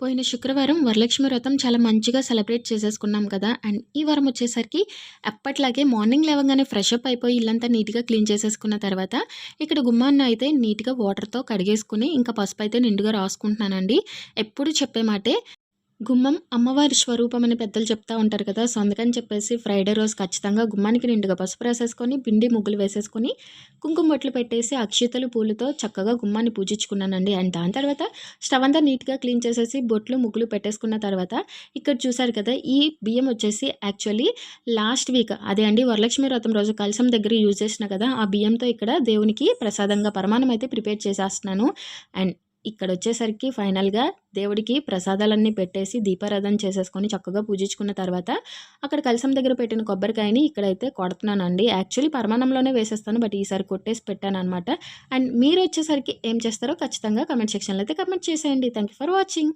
పోయిన శుక్రవారం వరలక్ష్మి వ్రతం చాలా మంచిగా సెలబ్రేట్ చేసేసుకున్నాం కదా. అండ్ ఈ వారం వచ్చేసరికి ఎప్పట్లాగే మార్నింగ్ లేవగానే ఫ్రెష్ అప్ అయిపోయి ఇల్లంతా నీట్గా క్లీన్ చేసేసుకున్న తర్వాత ఇక్కడ గుమ్మాన్ని అయితే నీట్గా వాటర్తో కడిగేసుకుని ఇంకా పసుపు అయితే నిండుగా రాసుకుంటున్నానండి. ఎప్పుడు చెప్పే మాటే గుమ్మం అమ్మవారి స్వరూపం అని పెద్దలు చెప్తా ఉంటారు కదా సో అందుకని చెప్పేసి ఫ్రైడే రోజు ఖచ్చితంగా గుమ్మానికి నిండుగా పసుపు రాసేసుకొని పిండి ముగ్గులు వేసేసుకొని కుంకుమ బొట్లు పెట్టేసి అక్షితలు పూలతో చక్కగా గుమ్మాన్ని పూజించుకున్నానండి. అండ్ దాని తర్వాత స్టవ్ అంతా నీట్గా క్లీన్ చేసేసి బొట్లు ముగ్గులు పెట్టేసుకున్న తర్వాత ఇక్కడ చూసారు కదా ఈ బియ్యం వచ్చేసి యాక్చువల్లీ లాస్ట్ వీక్ అదే అండి వరలక్ష్మి వ్రతం రోజు కలసం దగ్గర యూజ్ చేసిన కదా ఆ బియ్యంతో ఇక్కడ దేవునికి ప్రసాదంగా పరమాణం అయితే ప్రిపేర్ చేసేస్తున్నాను. అండ్ ఇక్కడ వచ్చేసరికి ఫైనల్గా దేవుడికి ప్రసాదాలన్నీ పెట్టేసి దీపారాధన చేసేసుకొని చక్కగా పూజించుకున్న తర్వాత అక్కడ కలసం దగ్గర పెట్టిన కొబ్బరికాయని ఇక్కడైతే కొడుతున్నానండి. యాక్చువల్లీ పరమాణంలోనే వేసేస్తాను బట్ ఈసారి కొట్టేసి పెట్టాను అనమాట అండ్ మీరు వచ్చేసరికి ఏం చేస్తారో ఖచ్చితంగా కమెంట్ సెక్షన్లో అయితే కమెంట్ చేసేయండి. Thank for watching.